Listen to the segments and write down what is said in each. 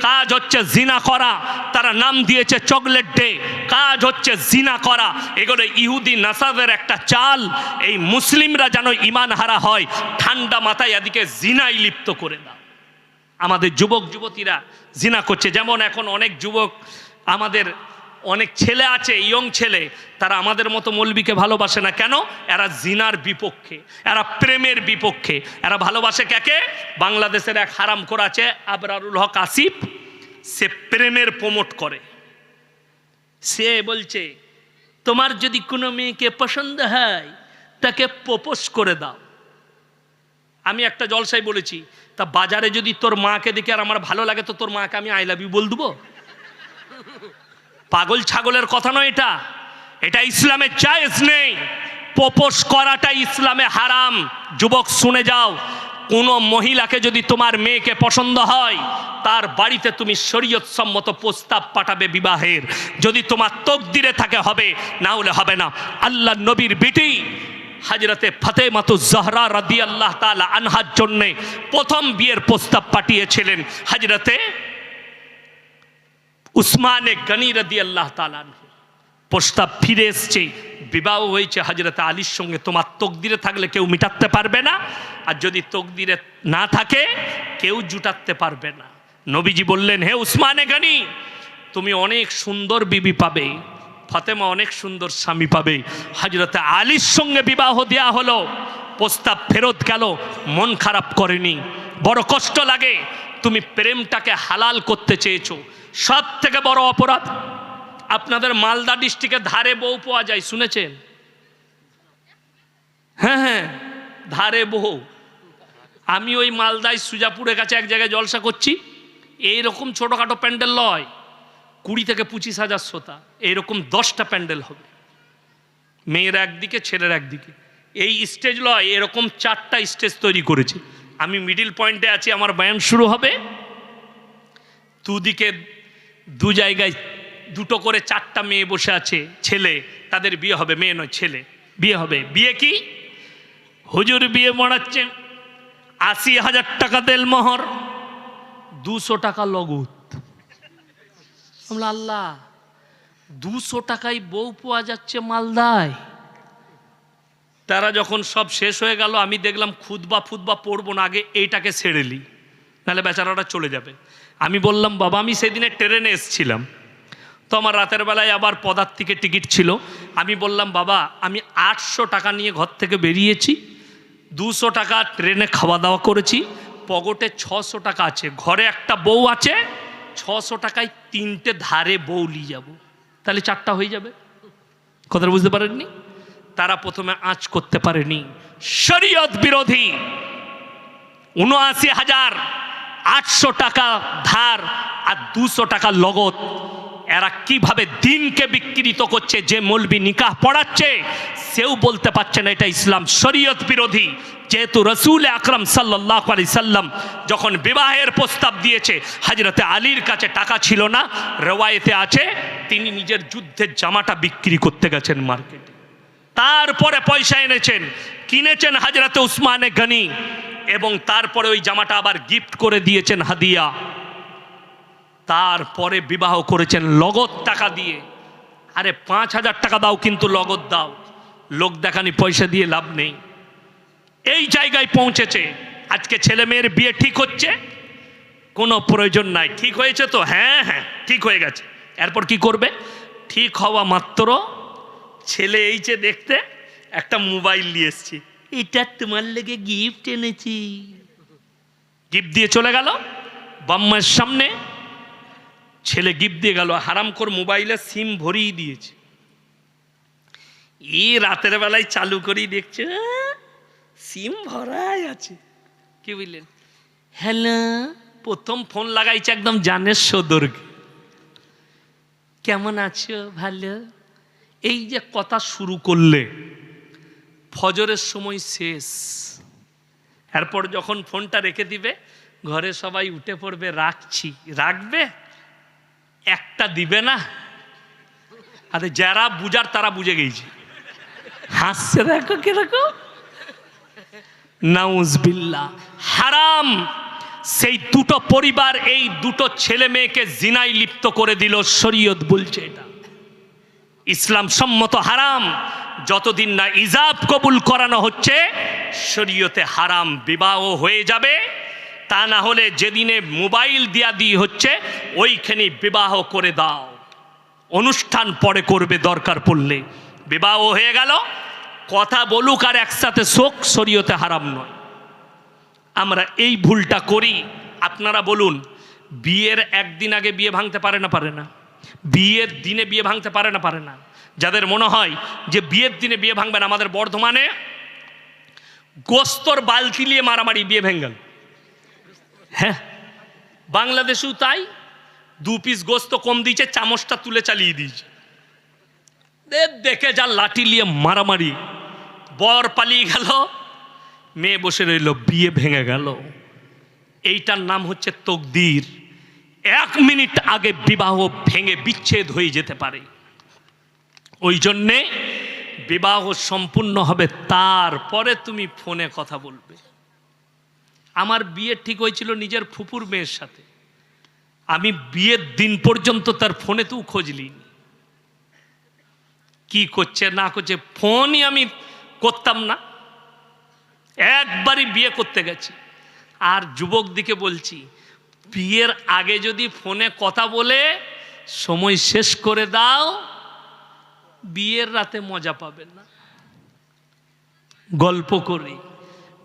কাজ হচ্ছে জিনা করা। তারা নাম দিয়েছে চকলেট ডে। কাজ হচ্ছে জিনা করা। এগুলো ইহুদি নাসাবের একটা চাল। এই মুসলিমরা যেন ইমান হারা হয়, ঠান্ডা মাথায় এদিকে জিনাই লিপ্ত করে দাও। আমাদের যুবক যুবতীরা জিনা করছে। যেমন এখন অনেক যুবক আমাদের অনেক ছেলে আছে, ইয়ং ছেলে, তারা আমাদের মতো মৌলবীকে ভালোবাসে না। কেন? এরা জিনার বিপক্ষে, এরা প্রেমের বিপক্ষে। এরা ভালোবাসে কাকে? বাংলাদেশের এক হারাম করা আছে, আবরারুল হক আসিফ। সে প্রেমের প্রমোট করে। সে বলছে, তোমার যদি কোনো মেয়েকে পছন্দ হয়, তাকে প্রপোজ করে দাও। আমি একটা জলসাই বলেছি, তা বাজারে যদি তোর মাকে দেখে আর আমার ভালো লাগে, তো তোর মাকে আমি আই লাভ ইউ বল দেবো? পাগল ছাগলের কথা নয় এটা। এটা ইসলামে চাইজ নেই। প্রপোজ করাটা ইসলামে হারাম। যুবক, শুনে যাও। কোনো মহিলাকে যদি তোমার মেয়েকে পছন্দ হয়, তার বাড়িতে তুমি শরীয়ত সম্মত প্রস্তাব পাঠাবে বিবাহের। যদি তোমার তকদিরে থাকে, হবে। না হলে হবে না। আল্লাহ নবীর বিটি হাজরতে ফতে মাতু জহরা রাদি আল্লাহ তালা আনহার জন্যে প্রথম বিয়ের প্রস্তাব পাঠিয়েছিলেন হাজরতে উসমানে গনি রদি আল্লাহ তালান প্রস্তাব ফিরে এসছে, বিবাহ হয়েছে হজরত আলীর সঙ্গে। তোমার তকদিরে থাকলে কেউ মিটাতে পারবে না, আর যদি তকদিরে না থাকে, কেউ জুটাতে পারবে না। নবীজি বললেন, হে উসমানে গনি, তুমি অনেক সুন্দর বিবি পাবে, ফাতেমা অনেক সুন্দর স্বামী পাবে। হজরতে আলীর সঙ্গে বিবাহ দেয়া হলো, প্রস্তাব ফেরত গেল, মন খারাপ করেনি। বড় কষ্ট লাগে, তুমি প্রেমটাকে হালাল করতে চেয়েছো সব থেকে বড় অপরাধ? আপনাদের মালদা ডিস্ট্রিক্টের ধারে বউ পাওয়া যায়, শুনেছেন? হ্যাঁ হ্যাঁ ধারে বউ। আমি ওই মালদায় সুজাপুরের কাছে এক জায়গায় জলসা করছি, এইরকম ছোটোখাটো প্যান্ডেল লয় কুড়ি থেকে পঁচিশ হাজার শ্রোতা, এইরকম দশটা প্যান্ডেল হবে। মেয়ের একদিকে, ছেলের একদিকে। এই স্টেজ লয় এরকম চারটা স্টেজ তৈরি করেছে। আমি মিডিল পয়েন্টে আছি, আমার ব্যায়াম শুরু হবে। দুদিকে দু জায়গায় দুটো করে চারটা মেয়ে বসে আছে, ছেলে, তাদের বিয়ে হবে, মেয়ে নয়, ছেলে। বিয়ে হবে। বিয়ে কি? হুজুর বিয়ে মরাচ্ছে, আশি হাজার টাকা তেল মোহর, দুশো টাকা লগত। আল্লাহ, দুশো টাকায় বউ পাওয়া যাচ্ছে মালদায়। তারা যখন সব শেষ হয়ে গেল, আমি দেখলাম খুদবা ফুদবা পড়ব না, আগে এইটাকে ছেড়ে লি নাহলে বেচারাটা চলে যাবে। আমি বললাম, বাবা, আমি সেদিনে ট্রেনে এসছিলাম। তো আমার রাতের বেলায় আবার পদার্থিকের টিকিট ছিল। আমি বললাম, বাবা, আমি আটশো টাকা নিয়ে ঘর থেকে বেরিয়েছি, দুশো টাকা ট্রেনে খাওয়া দাওয়া করেছি, পকেটে ছশো টাকা আছে, ঘরে একটা বউ আছে, ছশো টাকায় তিনটে ধারে বউ নিয়ে যাব। তাহলে চারটা হয়ে যাবে। কথাটা বুঝতে পারেননি? তারা প্রথমে আঁচ করতে পারেনি। শরীয়ত বিরোধী, উনআশি হাজার আটশো টাকা ধার আর দুশো টাকা লগত এরা কীভাবে দিনকে বিকৃত করছে, যে মলবি নিকাহ পড়াচ্ছে, সেও বলতে পারছে না এটা ইসলাম শরীয়ত বিরোধী। যেহেতু রসুল আকরম সাল্লাহ আলি সাল্লাম যখন বিবাহের প্রস্তাব দিয়েছে হাজরতে আলীর কাছে টাকা ছিল না, রেওয়ায়েতে আছে, তিনি নিজের যুদ্ধের জামাটা বিক্রি করতে গেছেন মার্কেটে। তারপরে পয়সা এনেছেন। কিনেছেন হাজরাতে উসমানে গনি। এবং তারপরে ওই জামাটা আবার গিফট করে দিয়েছেন হাদিয়া। তারপরে বিবাহ করেছেন লগত টাকা দিয়ে। আরে পাঁচ হাজার টাকা দাও কিন্তু লগত দাও। লোক দেখানি পয়সা দিয়ে লাভ নেই। এই জায়গায় পৌঁছেছে। আজকে ছেলে মেয়ের বিয়ে ঠিক হচ্ছে? কোনো প্রয়োজন নাই। ঠিক হয়েছে তো? হ্যাঁ হ্যাঁ ঠিক হয়ে গেছে। এরপর কি করবে? ঠিক হওয়া মাত্র ছেলে এই যে দেখতে একটা মোবাইল নিয়ে এসছি। এটা তোমার লেগে গিফট এনেছি। গিফট দিয়ে চলে গেল বাম্মার সামনে ছেলে গিফট দিয়ে গেল হারাম কর মোবাইলে সিম ভরিয়ে দিয়েছে। ই রাতের বেলায় চালু করেই দেখছে সিম ভরাই আছে। কি বুঝলেন হ্যালো প্রথম ফোন লাগাইছে একদম জানের সদর্গে কেমন আছো? ভালো? এই যে কথা শুরু করলে ফজরের সময় শেষ। এরপর যখন ফোনটা রেখে দিবে, ঘরে সবাই উঠে পড়বে, রাখছি। রাখবে? একটা দিবে না। আরে যারা বুঝার তারা বুঝে গেছে। হাসছে দেখো কীরকম। নাউজবিল্লা হারাম। সেই দুটো পরিবার এই দুটো ছেলে মেয়েকে জিনাই লিপ্ত করে দিল, শরীয়ত বলছে এটা। ইসলাম সম্মত হারাম। যতদিন না ইজাব কবুল করানো হচ্ছে, শরীয়তে হারাম বিবাহ হয়ে যাবে। তা না হলে যেদিনে মোবাইল দিয়া দিয়ে হচ্ছে, ওইখানে বিবাহ করে দাও। অনুষ্ঠান পরে করবে দরকার পড়লে। বিবাহ হয়ে গেল, কথা বলুক আর একসাথে শোক, শরীয়তে হারাম নয়। আমরা এই ভুলটা করি। আপনারা বলুন, বিয়ের একদিন আগে বিয়ে ভাঙতে পারে না পারে না। বিয়ের দিনে বিয়ে ভাঙতে পারে না পারে না। যাদের মনে হয় যে বিয়ের দিনে বিয়ে ভাঙবেন আমাদের বর্ধমানে গোস্তর বালতি নিয়ে মারামারি বিয়ে ভেঙ্গেল। হ্যাঁ বাংলাদেশেও তাই, দু পিস গোস্ত কম দিয়েছে, চামচটা তুলে চালিয়ে দিয়েছে। দেখে যা লাঠি নিয়ে মারামারি। বর পালিয়ে গেল, মেয়ে বসে রইল, বিয়ে ভেঙে গেল। এইটার নাম হচ্ছে তকদির। এক মিনিট আগে বিবাহ ভেঙে বিচ্ছেদ হয়ে যেতে পারে। ওই জন্যে বিবাহ সম্পূর্ণ হবে, তারপরে তুমি ফোনে কথা বলবে। আমার বিয়ে ঠিক হয়েছিল নিজের ফুপুর মেয়ের সাথে। আমি বিয়ের দিন পর্যন্ত তার ফোনে তুই খোঁজলি কি করছে, না করছে, ফোনই আমি করতাম না। একবারই বিয়ে করতে গেছি। আর যুবক দিকে বলছি, বিয়ের আগে যদি ফোনে কথা বলে, সময় শেষ করে দাও বিয়ের রাতে মজা পাবে না। গল্প করি,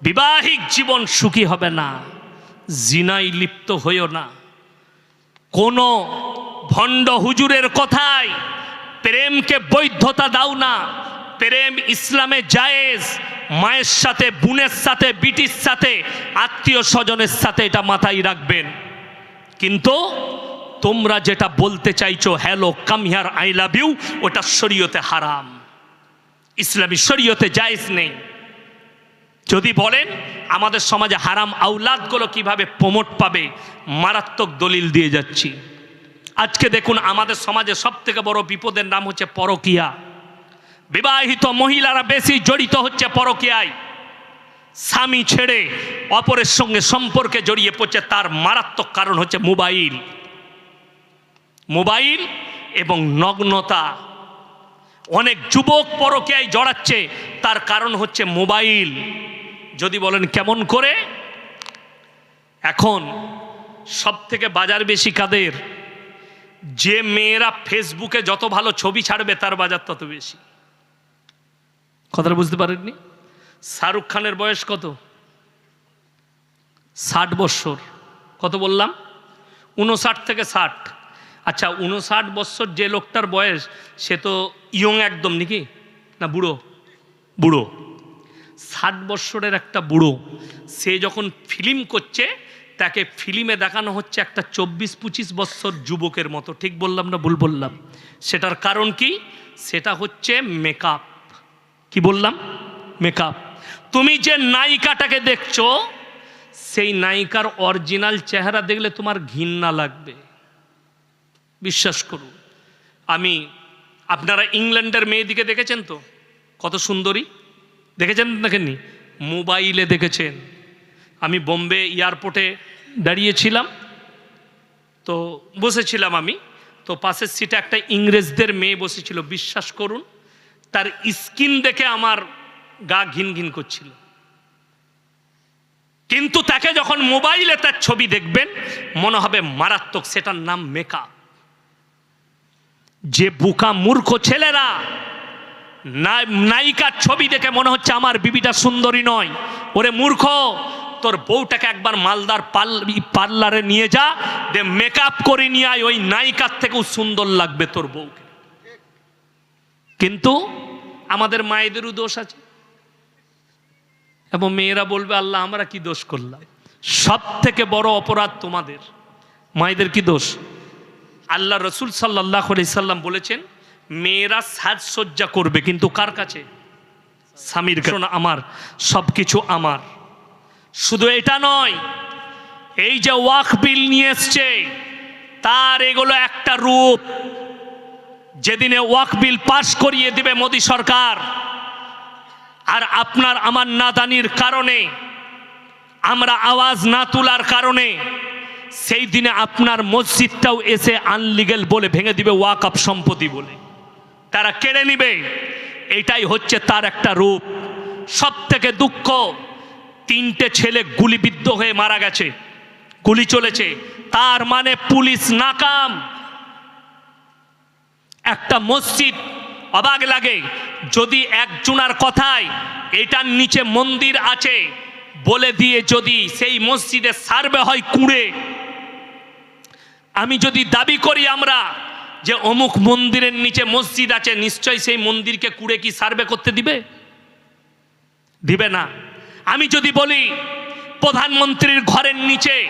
বিবাহিক জীবন সুখী হবে না, জিনাই লিপ্ত হইও না। কোনো ভণ্ড হুজুরের কথায় প্রেমকে বৈধতা দাও না। প্রেম ইসলামে জায়েজ, মায়ের সাথে, বোনের সাথে, বিটির সাথে, আত্মীয় স্বজনের সাথে এটা মাথায় রাখবেন। কিন্তু তোমরা যেটা বলতে চাইছো hello come here I love you ওটা শরীয়তে হারাম। ইসলামী শরীয়তে জায়েজ নেই। যদি বলেন, আমাদের সমাজে হারাম আউলাদগুলো কীভাবে প্রমোট পাবে? মারাত্মক দলিল দিয়ে যাচ্ছি। আজকে দেখুন, আমাদের সমাজে সব থেকে বড় বিপদের নাম হচ্ছে পরকিয়া। বিবাহিত মহিলারা বেশি জড়িত হচ্ছে পরকিয়ায়। স্বামী ছেড়ে অপরের সঙ্গে সম্পর্কে জড়িয়ে পড়ছে, তার মারাত্মক কারণ হচ্ছে মোবাইল। মোবাইল এবং নগ্নতা। অনেক যুবক পরকীয়ায় জড়াচ্ছে, তার কারণ হচ্ছে মোবাইল। যদি বলেন কেমন করে? এখন সব থেকে বাজার বেশি কাদের? যে মেয়েরা ফেসবুকে যত ভালো ছবি ছাড়বে, তার বাজার তত বেশি। কথাটা বুঝতে পারেননি? শাহরুখ খানের বয়স কত? ষাট বৎসর কত বললাম? উনষাট থেকে ষাট। আচ্ছা উনষাট বৎসর যে লোকটার বয়স, সে তো ইয়ং একদম নাকি? না বুড়ো? বুড়ো। ষাট বৎসরের একটা বুড়ো, সে যখন ফিল্ম করছে, তাকে ফিল্মে দেখানো হচ্ছে একটা চব্বিশ পঁচিশ বৎসর যুবকের মতো। ঠিক বললাম না ভুল বললাম? সেটার কারণ কি? সেটা হচ্ছে মেকআপ কি বললাম? মেকআপ তুমি যে নায়িকাটাকে দেখছ, সেই নায়িকার অরিজিনাল চেহারা দেখলে তোমার ঘৃণা লাগবে। বিশ্বাস করুন। আমি, আপনারা ইংল্যান্ডের মেয়েদিকে দেখেছেন তো? কত সুন্দরী। দেখেছেন দেখেননি? মোবাইলে দেখেছেন। আমি বোম্বে এয়ারপোর্টে দাঁড়িয়েছিলাম। তো বসেছিলাম আমি। তো পাশের সিটে একটা ইংরেজদের মেয়ে বসেছিল, বিশ্বাস করুন। তার স্কিন দেখে আমার গা ঘিন ঘিন করছিল। কিন্তু তাকে যখন মোবাইলে তার ছবি দেখবেন, মনে হবে মারাত্মক, সেটার নাম মেকআপ। যে বুকা মূর্খ ছেলেরা নায়িকার ছবি দেখে মনে হচ্ছে আমার বিবিটা সুন্দরী নয়। ওরে মূর্খ, তোর বউটাকে একবার মালদার পার্লারে নিয়ে যা দে মেকআপ করে নিয়ে আয়, ওই নায়িকার থেকেও সুন্দর লাগবে তোর বউকে। কিন্তু আমাদের মায়েদেরও দোষ আছে। এবং মেয়েরা বলবে, আল্লাহ, আমরা কি দোষ করলাম? সব থেকে বড় অপরাধ তোমাদের। মায়েদের কি দোষ? আল্লাহ রসুল সাল্লাহ সাল্লাম বলেছেন মেয়েরা সাজসজ্জা করবে। কিন্তু কার কাছে? স্বামীর না, আমার সব কিছু আমার। শুধু এটা নয় এই যে ওয়াক বিল নিয়ে এসছে তার এগুলো একটা রূপ। যেদিনে ওয়াক বিল পাশ করিয়ে দিবে মোদী সরকার আর আপনার আমার নাদানির কারণে আমরা আওয়াজ না তোলার কারণে সেই দিনে আপনার মসজিদটাও এসে আনলিগেল বলে ভেঙে দিবে ওয়াকআপ সম্পত্তি বলে। তারা কেড়ে নিবে। এটাই হচ্ছে তার একটা রূপ। সব থেকে দুঃখ, তিনটে ছেলে গুলিবিদ্ধ হয়ে মারা গেছে, গুলি চলেছে। তার মানে পুলিশ নাকাম। একটা মসজিদ অবাক লাগে। যদি একজনার কথায়, এটার নিচে মন্দির আছে বলে দিয়ে যদি সেই মসজিদে সার্ভে হয় কুঁড়ে আমি যদি দাবি করি আমরা যে অমুক মন্দিরের নিচে মসজিদ আছে নিশ্চয়ই সেই মন্দিরকে কুড়ে কি সার্ভে করতে দিবে? দিবে না। আমি যদি বলি প্রধানমন্ত্রীর ঘরের নিচে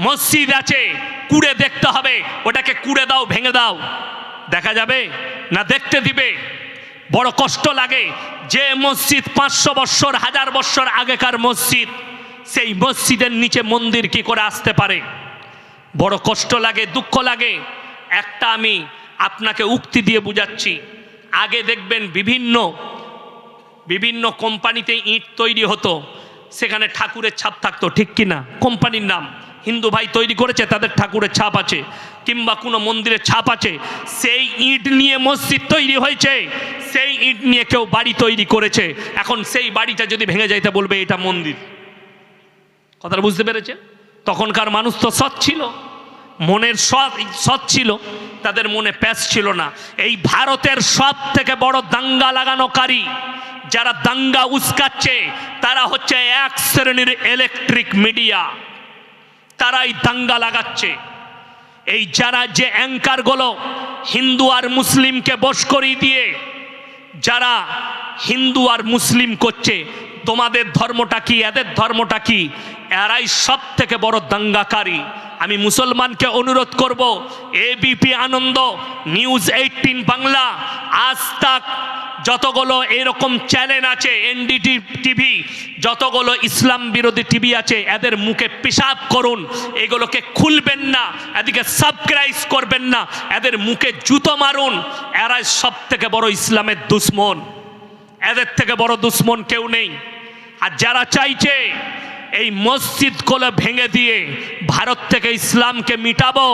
মসজিদ আছে, কুড়ে দেখতে হবে, ওটাকে কুড়ে দাও, ভেঙে দাও, দেখা যাবে না দেখতে দিবে? বড় কষ্ট লাগে যে মসজিদ পাঁচশো বৎসর, হাজার বৎসর আগেকার মসজিদ, সেই মসজিদের নিচে মন্দির কি করে আসতে পারে? বড় কষ্ট লাগে, দুঃখ লাগে। একটা আমি আপনাকে উক্তি দিয়ে বুঝাচ্ছি। আগে দেখবেন বিভিন্ন বিভিন্ন কোম্পানিতে ইট তৈরি হতো। সেখানে ঠাকুরের ছাপ থাকতো, ঠিক কি না? কোম্পানির নাম। হিন্দু ভাই তৈরি করেছে, তাদের ঠাকুরের ছাপ আছে। কিংবা কোনো মন্দিরের ছাপ আছে। সেই ইট নিয়ে মসজিদ তৈরি হয়েছে। সেই ইট নিয়ে কেউ বাড়ি তৈরি করেছে। এখন সেই বাড়িটা যদি ভেঙে যাইতে বলবে এটা মন্দির। কথাটা বুঝতে পেরেছে তখনকার মানুষ তো সৎ ছিল, মনের সৎ সৎ ছিল, তাদের মনে প্যাস ছিল না। এই ভারতের সব থেকে বড় দাঙ্গা লাগানোকারী যারা দাঙ্গা উস্কাচ্ছে, তারা হচ্ছে এক শ্রেণির ইলেকট্রিক মিডিয়া তারাই দাঙ্গা লাগাচ্ছে। এই যারা যে অ্যাঙ্কারগুলো হিন্দু আর মুসলিমকে বশ করিয়ে দিয়ে, যারা হিন্দু আর মুসলিম করছে তোমাদের ধর্মটা কি? এদের ধর্মটা কি? এরাই সব থেকে বড় দাঙ্গাকারী। আমি মুসলমানকে অনুরোধ করব ABP Ananda, news eighteen Bangla, Aaj Tak যতগুলো এরকম চ্যানেল আছে এনডিটি টিভি, যতগুলো ইসলাম বিরোধী টিভি আছে, এদের মুখে পেশাব করুন, এগুলোকে খুলবেন না, এদিকে সাবস্ক্রাইব করবেন না, এদের মুখে জুতো মারুন, এরাই সব থেকে বড় ইসলামের দুশ্মন। এদের থেকে বড় দুশ্মন কেউ নেই। আর যারা চাইছে এই মসজিদগুলো ভেঙে দিয়ে ভারত থেকে ইসলামকে মিটাবো,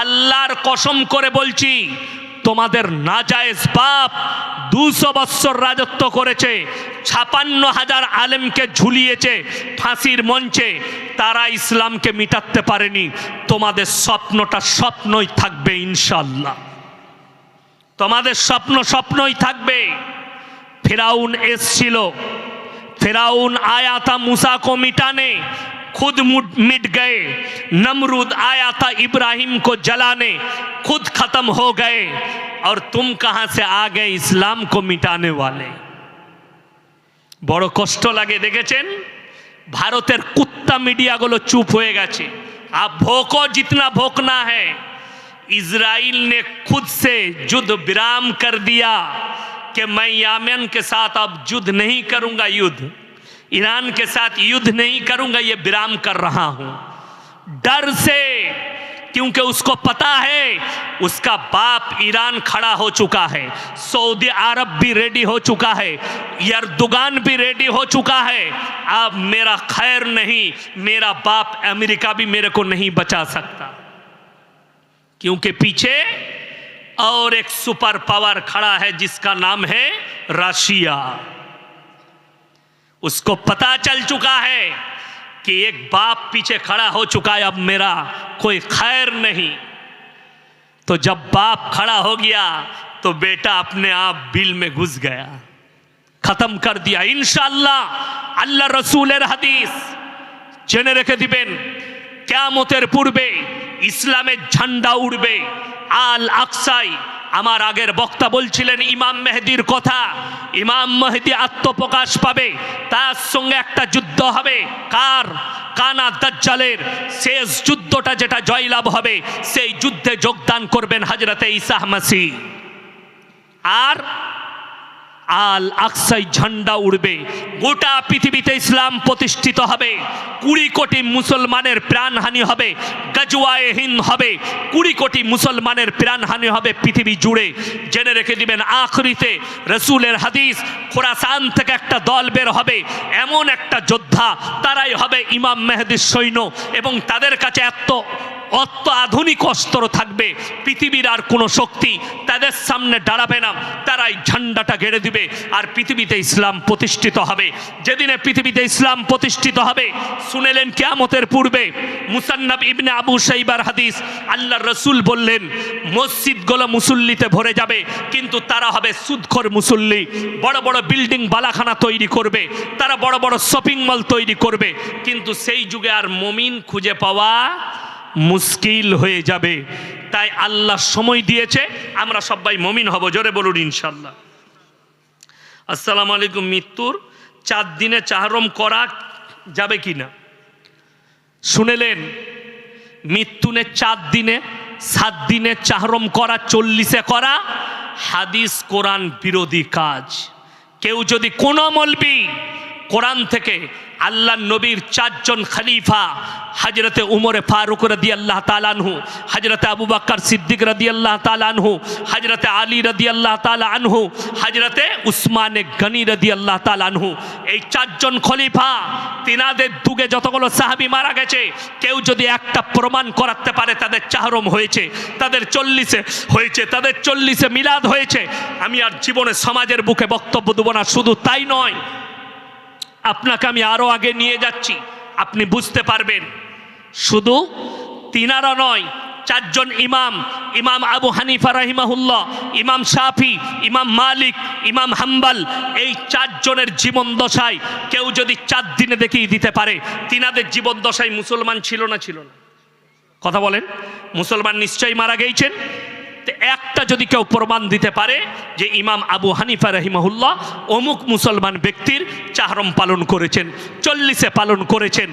আল্লাহর কসম করে বলছি, তোমাদের না নাজায়েজ বাপ দুশো বৎসর রাজত্ব করেছে, ছাপান্ন হাজার আলেমকে ঝুলিয়েছে, ফাঁসির মঞ্চে, তারা ইসলামকে মিটাতে পারেনি। তোমাদের স্বপ্নটা স্বপ্নই থাকবে ইনশাল্লাহ তোমাদের স্বপ্ন স্বপ্নই থাকবে। ফেরাউন এসছিল फिराउन आया था मूसा को मिटाने खुद मुट- मिट गए नमरूद आया था इब्राहिम को जलाने खुद खत्म हो गए और तुम कहां से आ गए इस्लाम को मिटाने वाले বড় কষ্ট লাগে দেখেছেন ভারতের কুত্তা মিডিয়াগুলো চুপ হয়ে গেছে आप भोको जितना भोकना है इजराइल ने खुद से युद्ध विराम कर दिया कि मैं यामन के साथ अब युद्ध नहीं करूँगा युद्ध। ईरान के साथ युद्ध नहीं करूँगा, ये विराम कर रहा हूँ। डर से, क्योंकि उसको पता है, उसका बाप ईरान खड़ा हो चुका है। सऊदी अरब भी रेडी हो चुका है यरदुगान भी रेडी हो चुका है। अब मेरा खैर नहीं, मेरा बाप अमेरिका भी मेरे को नहीं बचा सकता। क्योंकि पीछे और एक सुपर पावर खड़ा है जिसका नाम है रशिया उसको पता चल चुका है कि एक बाप पीछे खड़ा हो चुका है अब मेरा कोई खैर नहीं तो जब बाप खड़ा हो गया तो बेटा अपने आप बिल में घुस गया खत्म कर दिया इंशाल्लाह আল্লাহ রসুলের হাদিস জেনে রেখে দিবেন কেয়ামতের পূর্বে ইসলামের ঝান্ডা উড়বে আল আকসাই আমার আগের বক্তা বলছিলেন ইমাম মেহেদির কথা। ইমাম মেহেদি আত্মপ্রকাশ পাবে, তার সঙ্গে একটা যুদ্ধ হবে। কার? কানা দাজ্জালের। শেষ যুদ্ধটা যেটা জয়লাভ হবে, সেই যুদ্ধে যোগদান করবেন হাজরতে ইসাহ মাসি আর আল আকসাই ঝান্ডা উড়বে। গোটা পৃথিবীতে ইসলাম প্রতিষ্ঠিত হবে। কুড়ি কোটি মুসলমানের প্রাণহানি হবে। গজওয়ায়ে হিন্দ হবে। কুড়ি কোটি মুসলমানের প্রাণহানি হবে পৃথিবী জুড়ে। জেনে রেখে দিবেন, আখরিতে রসুলের হাদিস, খোরাসান থেকে একটা দল বের হবে। এমন একটা যোদ্ধা, তারাই হবে ইমাম মেহেদির সৈন্য। এবং তাদের কাছে এত অত আধুনিক অস্ত্র থাকবে। পৃথিবীর আর কোনো শক্তি তাদের সামনে দাঁড়াবে না। তারাই ঝান্ডাটা গেড়ে দিবে আর পৃথিবীতে ইসলাম প্রতিষ্ঠিত হবে। যেদিনে পৃথিবীতে ইসলাম প্রতিষ্ঠিত হবে, শুনেলেন কেয়ামতের পূর্বে মুসান্নাব ইবনে আবু সাইবার হাদিস। আল্লাহ রসুল বললেন, মসজিদগুলো মুসল্লিতে ভরে যাবে, কিন্তু তারা হবে সুদখর মুসল্লি। বড় বড় বিল্ডিং বালাখানা তৈরি করবে, তারা বড় বড় শপিং মল তৈরি করবে। কিন্তু সেই যুগে আর মমিন খুঁজে পাওয়া মুশকিল হয়ে যাবে। তাই আল্লাহ সময় দিয়েছে, আমরা সবাই মমিন হব, জোরে বলুন ইনশাল্লাহ আসসালামু আলাইকুম, মৃত্যুর চার দিনে চাহরম করা যাবে কি না? শুনেলেন মৃত্যুনে চার দিনে, সাত দিনে চাহরম করা, চল্লিশে করা, হাদিস, কোরআন বিরোধী কাজ। কেউ যদি কোনো মলবি কোরআন থেকে আল্লাহ নবীর চারজন খলিফা হজরতে উমরে ফারুক রদি আল্লাহ তালানহু হজরতে আবু বাক্কর সিদ্দিক রদি আল্লাহ তালানহু হজরতে আলী রদি আল্লাহ তালা আনহু হজরতে উসমানে গনি রদি আল্লাহ তালানহু এই চারজন খলিফা, তিনাদের দুগে যতগুলো সাহাবি মারা গেছে, কেউ যদি একটা প্রমাণ করাতে পারে তাদের চাহরম হয়েছে, তাদের চল্লিশে হয়েছে, তাদের চল্লিশে মিলাদ হয়েছে। আমি আর জীবনে সমাজের বুকে বক্তব্য দেবো না, শুধু তাই নয় আপনাকে আমি আরও আগে নিয়ে যাচ্ছি। আপনি বুঝতে পারবেন। শুধু তিনারা নয়, চারজন ইমাম ইমাম আবু হানিফা রাহিমাহুল্লাহ, ইমাম শাফি, ইমাম মালিক, ইমাম হাম্বাল, এই চারজনের জীবন দশায় কেউ যদি চার দিনে দেখিয়ে দিতে পারে, তিনাদের জীবন দশায় মুসলমান ছিল না ছিল না। কথা বলেন, মুসলমান নিশ্চয়ই মারা গিয়েছেন তো একটা যদি কেউ প্রমাণ দিতে পারে যে ইমাম আবু হানিফা রহিমাহুল্লাহ অমুক মুসলমান ব্যক্তির চাহরম পালন করেছেন, চল্লিশে পালন করেছেন,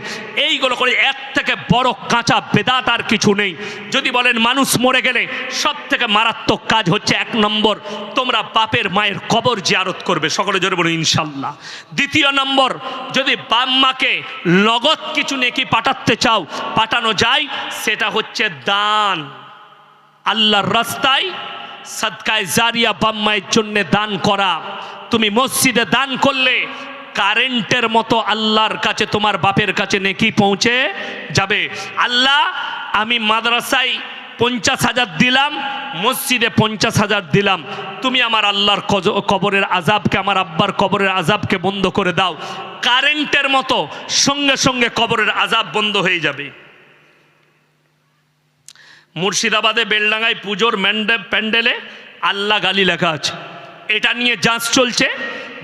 এইগুলো করে এক থেকে বড় কাঁচা বেদাত আর কিছু নেই। যদি বলেন মানুষ মরে গেলে সব থেকে মারাত্মক কাজ হচ্ছে এক নম্বর, তোমরা বাপের মায়ের কবর জিয়ারত করবে। সকলে জোরে বলুন, ইনশাল্লাহ। দ্বিতীয় নম্বর, যদি বাম্মাকে লগত কিছু নেকি পাঠাতে চাও, পাঠানো যায়, সেটা হচ্ছে দান। আল্লাহর রাস্তায় সদকায় জারিয়া বাম্মায়ের জন্য দান করা। তুমি মসজিদে দান করলে কারেন্টের মতো আল্লাহর কাছে, তোমার বাপের কাছে নেকি পৌঁছে যাবে। আল্লাহ, আমি মাদ্রাসায় পঞ্চাশ হাজার দিলাম, মসজিদে পঞ্চাশ হাজার দিলাম। তুমি আমার আল্লাহর কবরের আজাবকে আমার আব্বার কবরের আজাবকে বন্ধ করে দাও। কারেন্টের মতো সঙ্গে সঙ্গে কবরের আজাব বন্ধ হয়ে যাবে। মুর্শিদাবাদে বেলডাঙ্গায় পুজোর ম্যান্ডে প্যান্ডেলে আল্লাহ গালি লেখা আছে। এটা নিয়ে যাঁচ চলছে।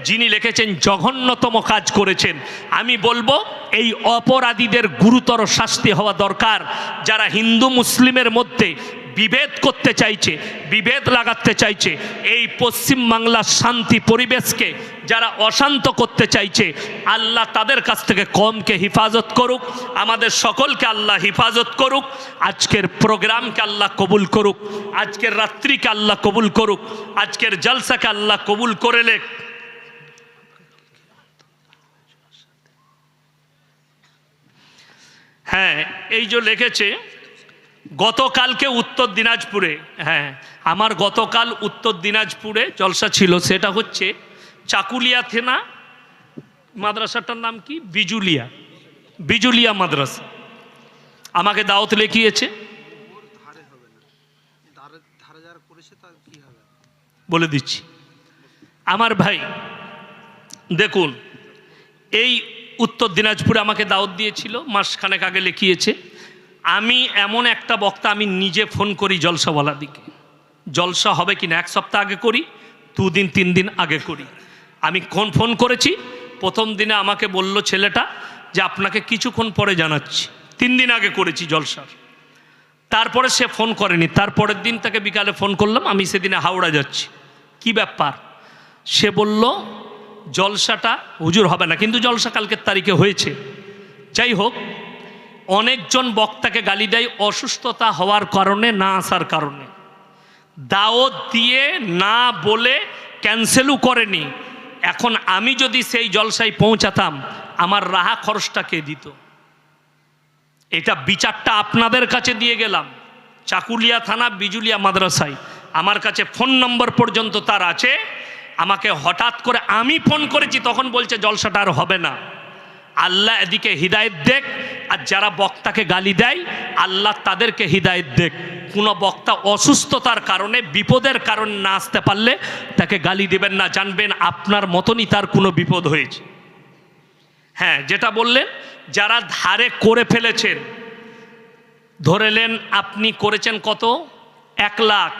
যিনি লিখেছেন, জঘন্যতম কাজ করেছেন। আমি বলব, এই অপরাধীদের গুরুতর শাস্তি হওয়া দরকার, যারা হিন্দু মুসলিমের মধ্যে বিভেদ করতে চাইছে, বিভেদ লাগাতে চাইছে। এই পশ্চিম বাংলার শান্তি পরিবেশকে যারা অশান্ত করতে চাইছে, আল্লাহ তাদের কাছ থেকে কমকে হিফাজত করুক, আমাদের সকলকে আল্লাহ হিফাজত করুক, আজকের প্রোগ্রামকে আল্লাহ কবুল করুক, আজকের রাত্রিকে আল্লাহ কবুল করুক, আজকের জলসাকে আল্লাহ কবুল করে লেখ হ্যাঁ এই যে লিখেছে, গতকালকে উত্তর দিনাজপুরে হ্যাঁ আমার গতকাল উত্তর দিনাজপুরে জলসা ছিল, সেটা হচ্ছে চাকুলিয়া থেনা, মাদ্রাসাটার নাম কি? বিজুলিয়া বিজুলিয়া মাদ্রাসা। আমাকে দাওয়াত লেখিয়েছে। বলে দিচ্ছি। আমার ভাই, দেখুন, এই উত্তর দিনাজপুরে আমাকে দাওয়াত দিয়েছিল, মাসখানেক আগে লিখিয়েছে, আমি এমন একটা বক্তা আমি নিজে ফোন করি জলসাওয়ালা দিকে। জলসা হবে কি না এক সপ্তাহ আগে করি, দুদিন তিন দিন আগে করি। আমি কোন ফোন করেছি? প্রথম দিনে আমাকে বলল ছেলেটা যে আপনাকে কিছুক্ষণ পরে জানাচ্ছি তিন দিন আগে করেছি জলসার। তারপরে সে ফোন করেনি তারপরের দিন তাকে বিকালে ফোন করলাম, আমি সেদিনে হাওড়া যাচ্ছি। কি ব্যাপার? সে বলল জলসাটা হুজুর হবে না, কিন্তু জলসা কালকের তারিখে হয়েছে। যাই হোক, অনেকজন বক্তাকে গালি দেয় অসুস্থতা হওয়ার কারণে, না আসার কারণে। দাওয়াত দিয়ে না বলে ক্যান্সেলও করেনি। এখন আমি যদি সেই জলসায় পৌঁছাতাম, আমার রাহা খরচটা কে দিত? এটা বিচারটা আপনাদের কাছে দিয়ে গেলাম। চাকুলিয়া থানা, বিজুলিয়া মাদ্রাসায়। আমার কাছে ফোন নম্বর পর্যন্ত তার আছে। আমাকে হঠাৎ করে আমি ফোন করেছি, তখন বলছে জলসাটা আর হবে না। আল্লাহ এদিকে হৃদায়ত দেখ, আর যারা বক্তাকে গালি দেয়, আল্লাহ তাদেরকে হৃদায়ত দেখ। কোনো বক্তা অসুস্থতার কারণে, বিপদের কারণে না আসতে পারলে তাকে গালি দেবেন না। জানবেন আপনার মতনই তার কোনো বিপদ হয়েছে। হ্যাঁ যেটা বললেন, যারা ধারে করে ফেলেছেন, ধরেলেন আপনি করেছেন কত? এক লাখ।